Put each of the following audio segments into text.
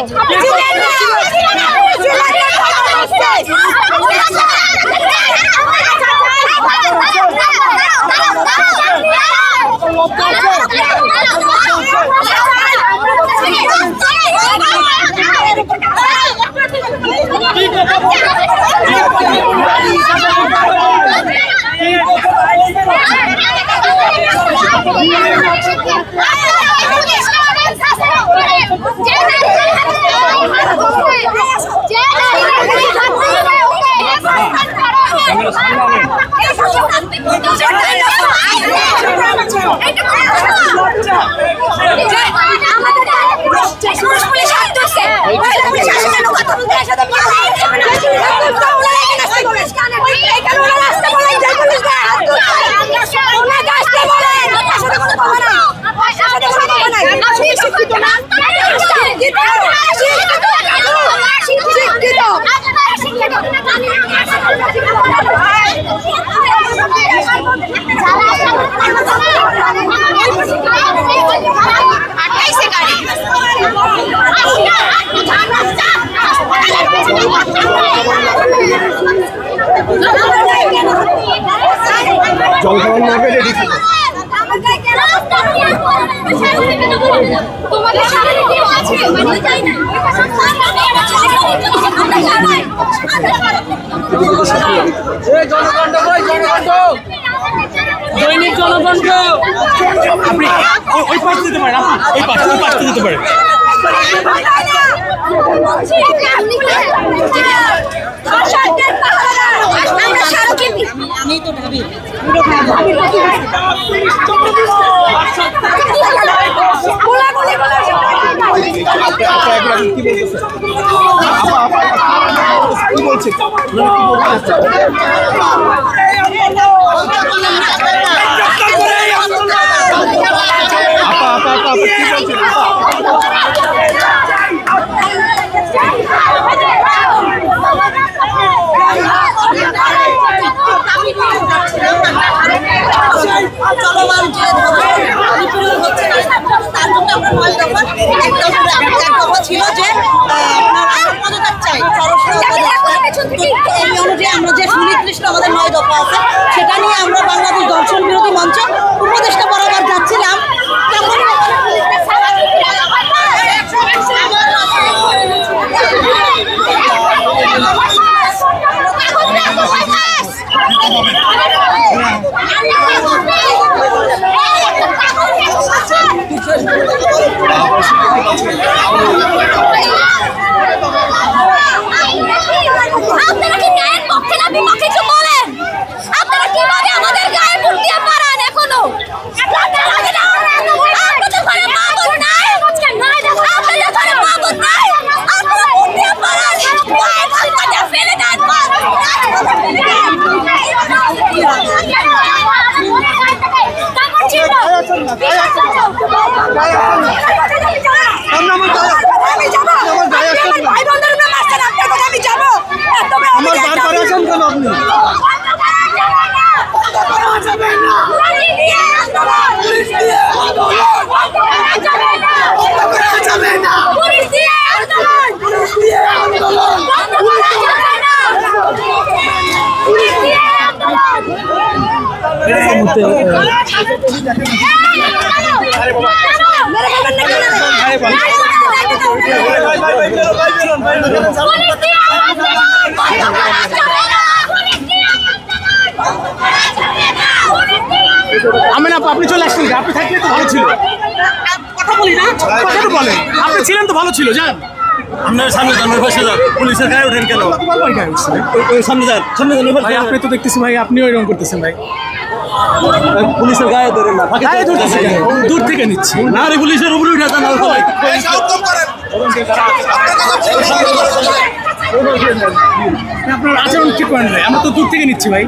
Let's go! Caixa da যাই না জনগণ দৈনিক জনগণ আপনি ওই- ওই পাশ দিতে পারেন আপনি। পাশ ওই পাশ দিতে পারেন। আপা একবার কি বলতেছেন আপা আপা কি বলছে আপা আপা আপা আপা কি বলছেন আপা চলমান যে নিপীড়ন হচ্ছে না তার জন্য আমরা নয় দফা এক দফা এক দফা ছিল যে আহ, আপনার পদত্যাগ চাই সরাসরি পদত্যাগ। তো এই অনুযায়ী আমরা যে সুনির্দিষ্ট আমাদের নয় দফা আছে সেটা নিয়ে আমরা বাংলাদেশ দর্শন বিরোধী মঞ্চ উপদেষ্টা বরাবর যাচ্ছিলাম তখন আপনারা কি ন্যায়ের পক্ষে না বিপক্ষে কিছু বলেন আপনারা কীভাবে আমাদের গায়ে ভোট দিয়ে মারান এখনও আপনাদের ঘরে মা বোন নাই আপনাদের ঘরে মা বোন নাই আপনারা ভোট দিয়ে মারান গায়ে ভোট দিয়ে ফেলে দেন কাপড় ছিল আমি যাব ভাই বোনদের উপরে মারছেন আপনার কথা আমি যাব আমার বার করে আছেন কেন আপনি? আমি না আপনি চলে আসছেন আপনি থাকলে তো ভালো ছিল। কথা বলি না। কথাটা বলেন। আপনি ছিলেন তো ভালো ছিল যান। আপনার সামনে যান ওই পাশে যান পুলিশের গায়ে ওঠেন কেন? সামনে যান সামনে যান ওই পাশে ভাই যান। আপনি তো দেখতেছি ভাই আপনিও এরকম করতেছেন ভাই। পুলিশের গায়ে ধরেন না গায়ে ধরতে ধরতেছি? দূর থেকে নিচ্ছি না রে পুলিশের উপরে উঠে যান সবাই। আপনার আচরণ ঠিক করেন ভাই আমরা তো দূর থেকে নিচ্ছি ভাই।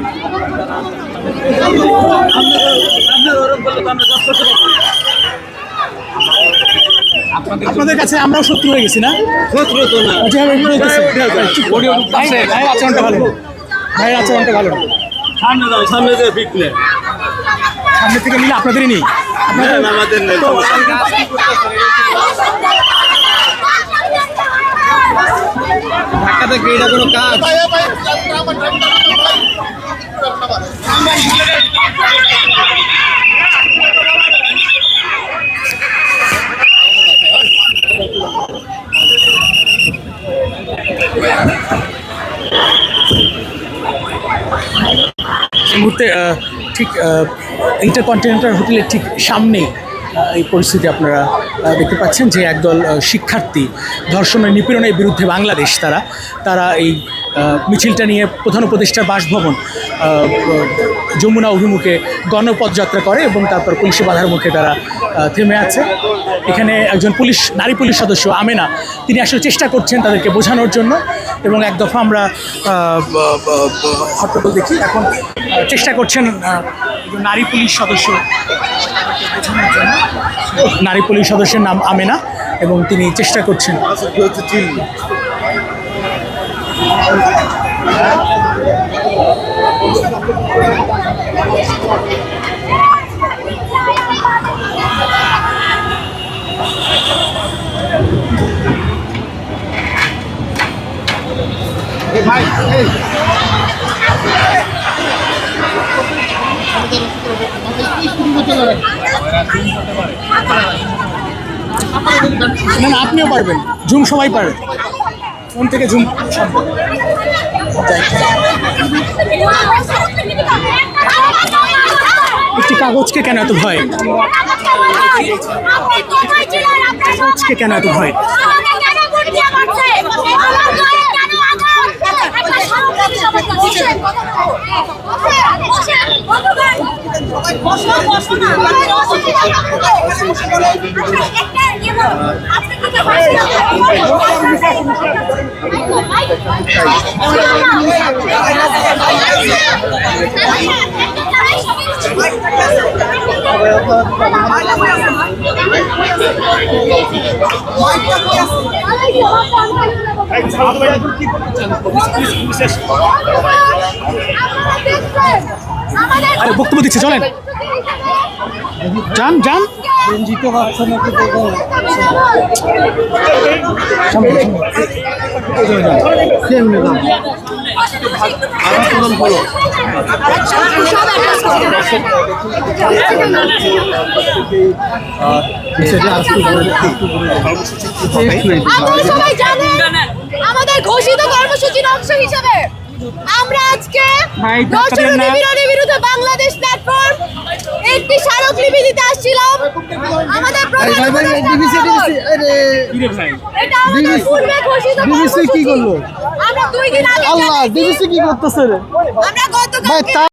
আপনাদের কাছে আমরাও শত্রু হয়ে গেছি না শত্রু তো না। ভাই আচরণটা ভালো। ভাইয়ের আচরণটা ভালো না। সামনে যান সামনে যে ফিটলে সামনে থেকে নিলে আপনাদেরই নেই আমাদের নেই। ঢাকাতে এটা কোনো কাজ মুহূর্তে ঠিক ইন্টারকন্টিনেন্টাল হোটেলের ঠিক সামনেই এই পরিস্থিতি আপনারা দেখতে পাচ্ছেন যে একদল শিক্ষার্থী ধর্ষণের নিপীড়নের বিরুদ্ধে বাংলাদেশ তারা তারা এই মিছিলটা নিয়ে প্রধান উপদেষ্টার বাসভবন যমুনা অভিমুখে গণপদযাত্রা করে এবং তারপর পুলিশি বাধার মুখে তারা থেমে আছে। এখানে একজন পুলিশ, নারী পুলিশ সদস্য আমেনা, তিনি আসলে চেষ্টা করছেন তাদেরকে বোঝানোর জন্য এবং এক দফা আমরা হট্টগোল দেখি। এখন চেষ্টা করছেন নারী পুলিশ সদস্য বোঝানোর জন্য। নারী পুলিশ সদস্যের নাম আমেনা এবং তিনি চেষ্টা করছেন। আপনিও পারবেন। ঝুম সবাই পারবেন ফোন থেকে সম্ভব একটি কাগজকে কেন এত ভয় কাগজকে কেন এত ভয়? আরে বক্তব্য দিচ্ছে চলেন। যান যান। রঞ্জিত আমাদের ঘোষিত কর্মসূচির অংশ হিসেবে আমরা আজকে দর্শন নিপীড়নের বিরুদ্ধে বাংলাদেশ প্ল্যাটফর্ম একটি স্মারকলিপি দিতে আসছিলাম। আমাদের প্রধান উপদেষ্টা এটা আমাদের পূর্বে ঘোষিত কর্মসূচি। আমরা দুই দিন আগে আল্লাহ। ডিবিসি কি করতেছে রে? আমরা